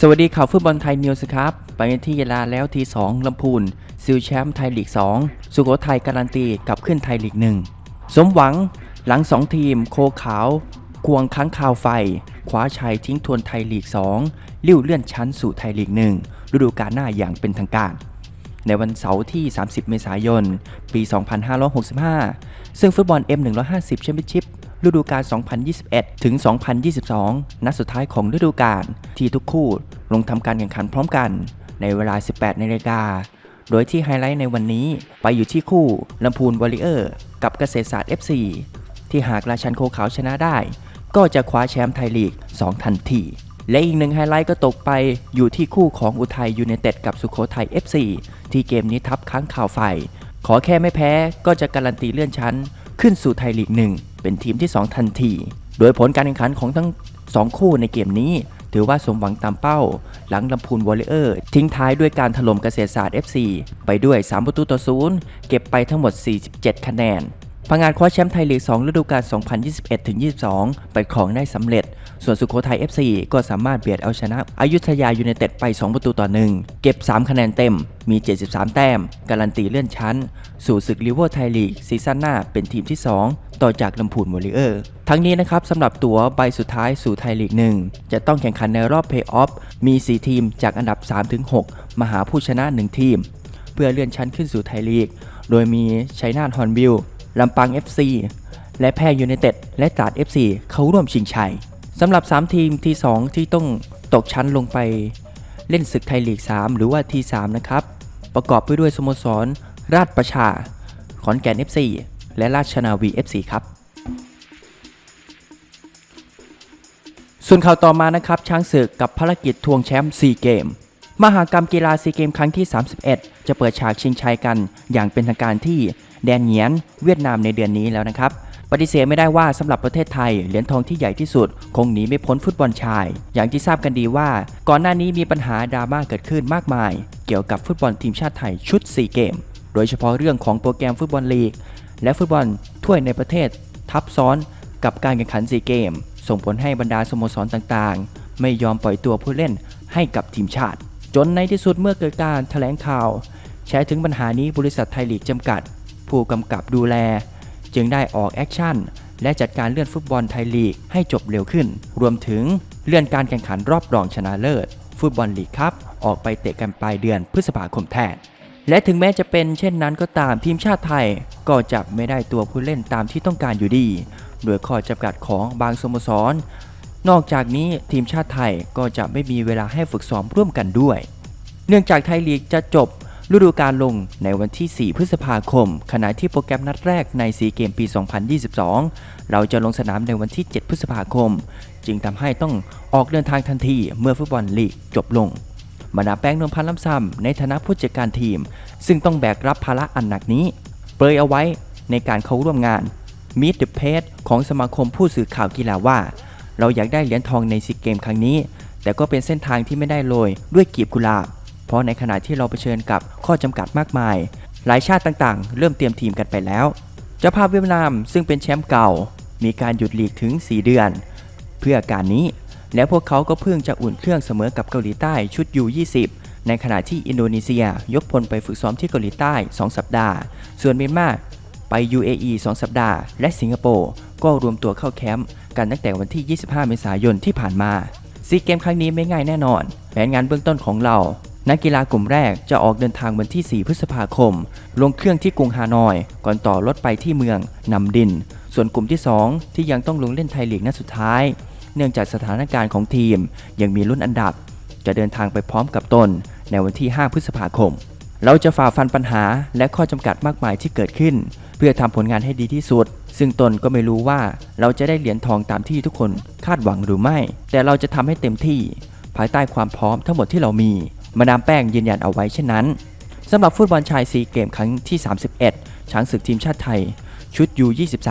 สวัสดีข่าวฟุตบอลไทยนิวส์ครับ ไปกันที่ยาลาแล้วที2ลำพูนซิลแชมป์ไทยลีก 2 สุโขทัยการันตีกับขึ้นไทยลีก 1 สมหวังหลัง 2 ทีม โคขาวควงค้างคาวไฟคว้าชัยทิ้งทวนไทยลีก 2 ลิ้วเลื่อนชั้นสู่ไทยลีก 1 ฤดูกาลหน้าอย่างเป็นทางการ ในวันเสาร์ที่ 30 เมษายน ปี 2565 ซึ่งฟุตบอล M150 แชมเปี้ยนชิพ ฤดูกาล 2021 ถึง 2022 นัดสุดท้ายของฤดูกาลที่ทุกคู่ลงทำการแข่งขันพร้อมกันในเวลา 18นาฬิกา โดยที่ไฮไลท์ในวันนี้ไปอยู่ที่คู่ลำพูนวอริเออร์ กับเกษตรศาสตร์ FC ที่หากราชันโคขาวชนะได้ ก็จะคว้าแชมป์ไทยลีก 2 ทันที และอีกหนึ่งไฮไลท์ก็ตกไปอยู่ที่คู่ของอุทัยยูไนเต็ดกับสุโขทัย FC ที่เกมนี้ทับค้างข่าวไฟ ขอแค่ไม่แพ้ก็จะการันตีเลื่อนชั้น ขึ้นสู่ไทยลีกหนึ่ง เป็นทีมที่ 2 ทันที โดยผลการแข่งขันของทั้ง 2 คู่ในเกมนี้ ถือว่าสมหวังตามเป้า หลังลำพูนวอลเลเยอร์ ทิ้งท้ายด้วยการถล่มเกษตรศาสตร์ FC ไปด้วย 3 ประตูต่อศูนย์เก็บไปทั้งหมด 47 คะแนนพังงานคว้าแชมป์ไทยลีก 2 ฤดูกาล 2021-22 ไปครองได้สำเร็จ ส่วนสุโขทัย FC ก็สามารถเบียดเอาชนะอยุธยายูไนเต็ดไป 2 ประตูต่อ 1 เก็บ 3 คะแนนเต็ม มี 73 แต้ม การันตีเลื่อนชั้น สู่ศึกลิเวอร์ไทยลีกซีซั่นหน้าเป็นทีมที่ 2 ต่อจากลำพูนวอริเออร์ ทั้งนี้นะครับสำหรับตั๋วใบสุดท้ายสู่ไทยลีก1จะต้องแข่งขันในรอบเพย์ออฟมี 4 ทีมจากอันดับ 3-6 มาหาผู้ชนะ 1 ทีม เพื่อเลื่อนชั้นขึ้นสู่ไทยลีก โดยมีชัยนาทฮอนบิลลำปาง FC และแพร่ยูไนเต็ดและตราด FC เข้าร่วมชิงชัยสำหรับ 3 ทีมที่ 2 ที่ต้องตกชั้นลงไป เล่นศึกไทยลีก 3 หรือว่าที3นะครับประกอบไปด้วยสโมสร ราชประชา ขอนแก่น FC และราชนาวี FC ครับส่วนข่าวต่อมานะครับช้างศึกกับภารกิจทวงแชมป์ซีเกม มหากรรมกีฬาซีเกมครั้งที่ 31 จะเปิดฉากชิงชัยกัน อย่างเป็นทางการที่แดนเนียนเวียดนามในเดือนนี้แล้วนะครับ ปฏิเสธไม่ได้ว่าสำหรับประเทศไทย เหรียญทองที่ใหญ่ที่สุด คงหนีไม่พ้นฟุตบอลชาย อย่างที่ทราบกันดีว่า ก่อนหน้านี้มีปัญหาดราม่าเกิดขึ้นมากมาย เกี่ยวกับฟุตบอลทีมชาติไทยชุด 4 เกม โดยเฉพาะเรื่องของโปรแกรมฟุตบอลลีก และฟุตบอลถ้วยในประเทศ ทับซ้อนกับการแข่งขัน4เกม ส่งผลให้บรรดาสโมสรต่างๆ ไม่ยอมปล่อยตัวผู้เล่นให้กับทีมชาติ จนในที่สุดเมื่อเกิดการแถลงข่าวแชร์ถึงปัญหานี้บริษัทไทยลีกจำกัด ผู้กำกับดูแล จึงได้ออกแอคชั่นและจัดการเลื่อนฟุตบอลไทยลีกให้จบเร็วขึ้น รวมถึงเลื่อนการแข่งขันรอบรองชนะเลิศ ฟุตบอลลีกครับ ออกไปเตะกันปลายเดือนพฤษภาคมแทน และถึงแม้จะเป็นเช่นนั้นก็ตามทีมชาติไทย ก็จะไม่ได้ตัวผู้เล่นตามที่ต้องการอยู่ดี โดยข้อจำกัดของบางสโมสร นอกจากนี้ทีมชาติไทยก็จะไม่มีเวลาให้ฝึกซ้อมร่วมกันด้วย เนื่องจากไทยลีกจะจบฤดูกาลลงในวันที่ 4 พฤษภาคม ขณะที่โปรแกรมนัดแรกในซีเกมปี 2022 เราจะลงสนามในวันที่ 7 พฤษภาคม จึงทำให้ต้องออกเดินทางทันทีเมื่อฟุตบอลลีกจบลง มาดามแป้งนวลพันธ์ล้ำซ้ำในฐานะผู้จัดการทีม ซึ่งต้องแบกรับภาระอันหนักนี้เปรยเอาไว้ในการเข้าร่วมงาน Meet the Page ของสมาคมผู้สื่อข่าวกีฬาว่า เราอยากได้เหรียญทองในซีเกมครั้งนี้ แต่ก็เป็นเส้นทางที่ไม่ได้โรยด้วยกีบกุหลาบ เพราะในขณะที่เราเผชิญกับข้อจำกัดมากมาย หลายชาติต่างๆ เริ่มเตรียมทีมกันไปแล้วเจ้าภาพเวียดนามซึ่งเป็นแชมป์เก่า มีการหยุดลีกถึง 4 เดือน เพื่อการนี้ และพวกเขาก็เพิ่งจะอุ่นเครื่องเสมอกับเกาหลีใต้ชุดยู20 ในขณะที่อินโดนีเซีย ยกพลไปฝึกซ้อมที่เกาหลีใต้ 2 สัปดาห์ ส่วนเมียนมาไป UAE 2 สัปดาห์ และสิงคโปร์ก็รวมตัวเข้าแคมป์กันตั้งแต่วันที่ 25 เมษายนที่ผ่านมาซีเกมครั้งนี้ไม่ง่ายแน่นอน แผนงานเบื้องต้นของเรา นักกีฬากลุ่มแรกจะออกเดินทางวันที่ 4 พฤษภาคม ลงเครื่องที่กรุงฮานอย ก่อนต่อรถไปที่เมืองนำดิน ส่วนกลุ่มที่ 2 ที่ยังต้องลงเล่นไทยลีกนัดสุดท้าย เนื่องจากสถานการณ์ของทีมยังมีรุ่นอันดับ จะเดินทางไปพร้อมกับตนในวันที่ 5 พฤษภาคม เราจะฝ่าฟันปัญหาและข้อจำกัดมากมายที่เกิดขึ้น เพื่อทำผลงานให้ดีที่สุด ซึ่งตนก็ไม่รู้ว่าเราจะได้เหรียญทองตามที่ทุกคนคาดหวังหรือไม่ แต่เราจะทำให้เต็มที่ ภายใต้ความพร้อมทั้งหมดที่เรามี มาดามแป้งยืนยันเอาไว้เช่นนั้นสำหรับฟุตบอลชายซีเกมครั้งที่ 31 ช้างศึกทีมชาติไทย ชุด U23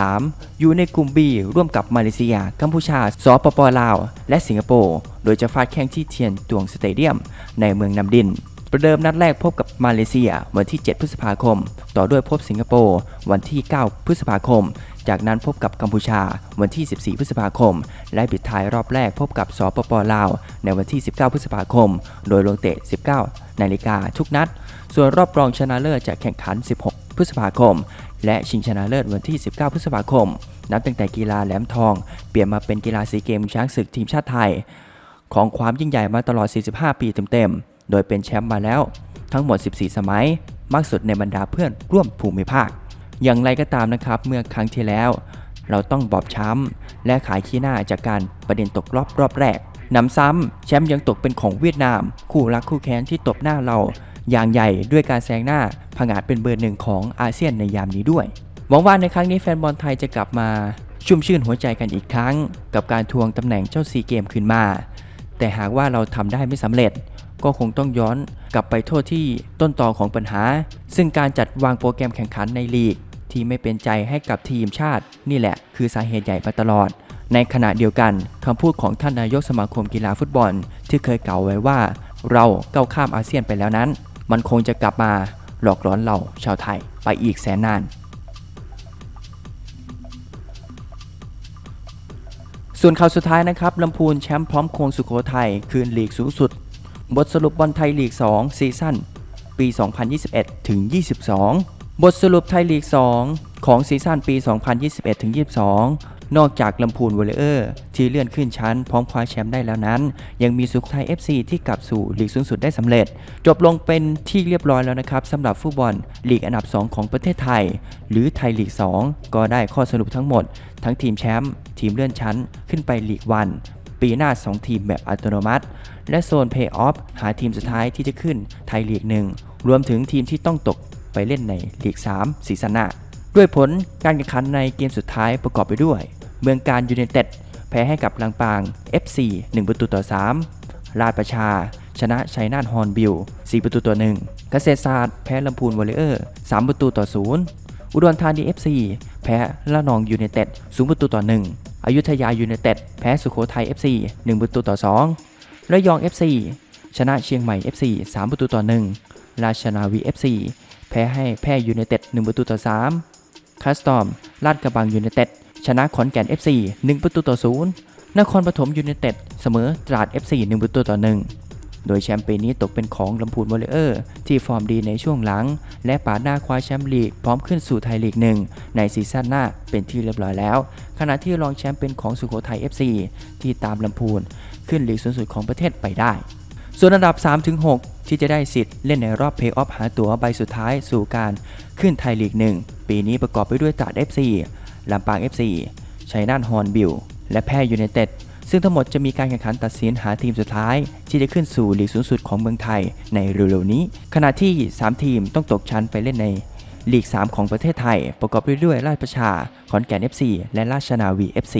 อยู่ในกลุ่ม B ร่วมกับมาเลเซีย กัมพูชา สปปลาว และสิงคโปร์ โดยจะฟาดแข่งที่เทียนตวงสเตเดียม ในเมืองนำดิน ประเดิมนัดแรกพบกับมาเลเซียวันที่ 7 พฤษภาคม ต่อด้วยพบสิงคโปร์วันที่ 9 พฤษภาคม จากนั้นพบกับกัมพูชาวันที่ 14 พฤษภาคม และปิดท้ายรอบแรกพบกับสปปลาว ในวันที่ 19 พฤษภาคม โดยลงเตะ 19 นาฬิกาทุกนัด ส่วนรอบรองชนะเลิศจะแข่งขัน 16 พฤษภาคม และชิงชนะเลิศวันที่ 19 พฤษภาคม นับตั้งแต่กีฬาแหลมทอง เปลี่ยนมาเป็นกีฬาซีเกมช้างศึกทีมชาติไทย ของความยิ่งใหญ่มาตลอด 45 ปีเต็มๆ โดยเป็นแชมป์มาแล้วทั้งหมด 14 สมัย มากสุดในบรรดาเพื่อนร่วมภูมิภาค อย่างไรก็ตามนะครับ เมื่อครั้งที่แล้ว เราต้องบอบช้ำ และขายขี้หน้าจากการประเด็นตกรอบรอบแรกนำซ้ำแชมป์ยังตกเป็นของเวียดนาม คู่รักคู่แค้นที่ตบหน้าเรา อย่างใหญ่ด้วยการแซงหน้าผงาดเป็นเบอร์หนึ่งของอาเซียนในยามนี้ด้วย หวังว่าในครั้งนี้แฟนบอลไทยจะกลับมาชุ่มชื่นหัวใจกันอีกครั้ง กับการทวงตำแหน่งเจ้าซีเกมคืนมา แต่หากว่าเราทำได้ไม่สำเร็จ ก็คงต้องย้อนกลับไปโทษที่ต้นตอของปัญหา ซึ่งการจัดวางโปรแกรมแข่งขันในลีก ที่ไม่เป็นใจให้กับทีมชาติ นี่แหละคือสาเหตุใหญ่มาตลอด ในขณะเดียวกันคำพูดของท่านนายกสมาคมกีฬาฟุตบอล ที่เคยกล่าวไว้ว่า เราก้าวข้ามอาเซียนไปแล้วนั้น มันคงจะกลับมาหลอกหลอนเราชาวไทยไปอีกแสนนาน ส่วนข่าวสุดท้ายนะครับลำพูนแชมป์พร้อมโคงสุโขทัยคืนลีกสูงสุด บทสรุปบอลไทยลีก 2 ซีซั่นปี 2021 ถึง 22 บทสรุปไทยลีก 2 ของซีซั่นปี 2021 ถึง 22 นอกจากลำพูนวอลเลเออร์ที่เลื่อนขึ้นชั้นพร้อมคว้าแชมป์ได้แล้วนั้น ยังมีสุโขทัย FC ที่กลับสู่ลีกสูงสุดได้สำเร็จ จบลงเป็นที่เรียบร้อยแล้วนะครับสำหรับฟุตบอลลีกอันดับ 2 ของประเทศไทย หรือไทยลีก 2 ก็ได้ข้อสรุปทั้งหมด ทั้งทีมแชมป์ทีมเลื่อนชั้นขึ้นไปลีกวันปีหน้า 2 ทีมแบบอัตโนมัติ และโซนเพย์ออฟหาทีมสุดท้ายที่จะขึ้นไทยลีกหนึ่งรวมถึงทีมที่ต้องตกไปเล่นในลีก3ซีซั่นหน้าด้วยผลการแข่งขันในเกมสุดท้ายประกอบไปด้วย เมืองการยูไนเต็ดแพ้ให้กับลังปาง FC 1 ประตูต่อ 3 ราชประชา ชนะชัยนาทฮอนบิล 4 ประตูต่อ 1 เกษตรศาสตร์แพ้ลำพูนวอลเลเออร์ 3 ประตูต่อ 0 อุดรธานี FC แพ้ละนองยูไนเต็ด 0 ประตูต่อ 1 อยุธยายูไนเต็ด แพ้สุโขทัย FC 1 ประตูต่อ 2 ระยอง FC ชนะเชียงใหม่ FC 3 ประตูต่อ 1 ราชนาวี FC แพ้ให้แพ้ยูไนเต็ด 1 ประตูต่อ 3คัสตอมลาดกระบังยูไนเต็ด ชนะขอนแก่น FC 1 ประตูต่อ 0 นครปฐมยูไนเต็ดเสมอตราด FC 1 ประตูต่อ 1 โดยแชมป์ปีนี้ตกเป็นของลำพูนวอลเลเออร์ ที่ฟอร์มดีในช่วงหลัง และปาดหน้าคว้าแชมป์ลีกพร้อมขึ้นสู่ไทยลีกหนึ่งในซีซั่นหน้าเป็นที่เรียบร้อยแล้ว ขณะที่รองแชมป์เป็นของสุโขทัย FC ที่ตามลำพูนขึ้นลีกสูงสุดของประเทศไปได้ ส่วนอันดับ 3-6 ที่จะได้สิทธิ์เล่นในรอบเพย์ออฟหาตั๋วใบสุดท้ายสู่การขึ้นไทยลีกหนึ่งปีนี้ประกอบไปด้วยตราด FC ลำปาง FC ชัยนาทฮอนบิลและแพร่ยูไนเต็ดซึ่งทั้งหมดจะมีการแข่งขันตัดสินหาทีมสุดท้าย ที่จะขึ้นสู่ลีกสูงสุดของเมืองไทยในเร็วๆนี้ ขณะที่ 3 ทีมต้องตกชั้นไปเล่นในลีก 3 ของประเทศไทย ประกอบไปด้วยราชประชา ขอนแก่น FC และราชนาวี FC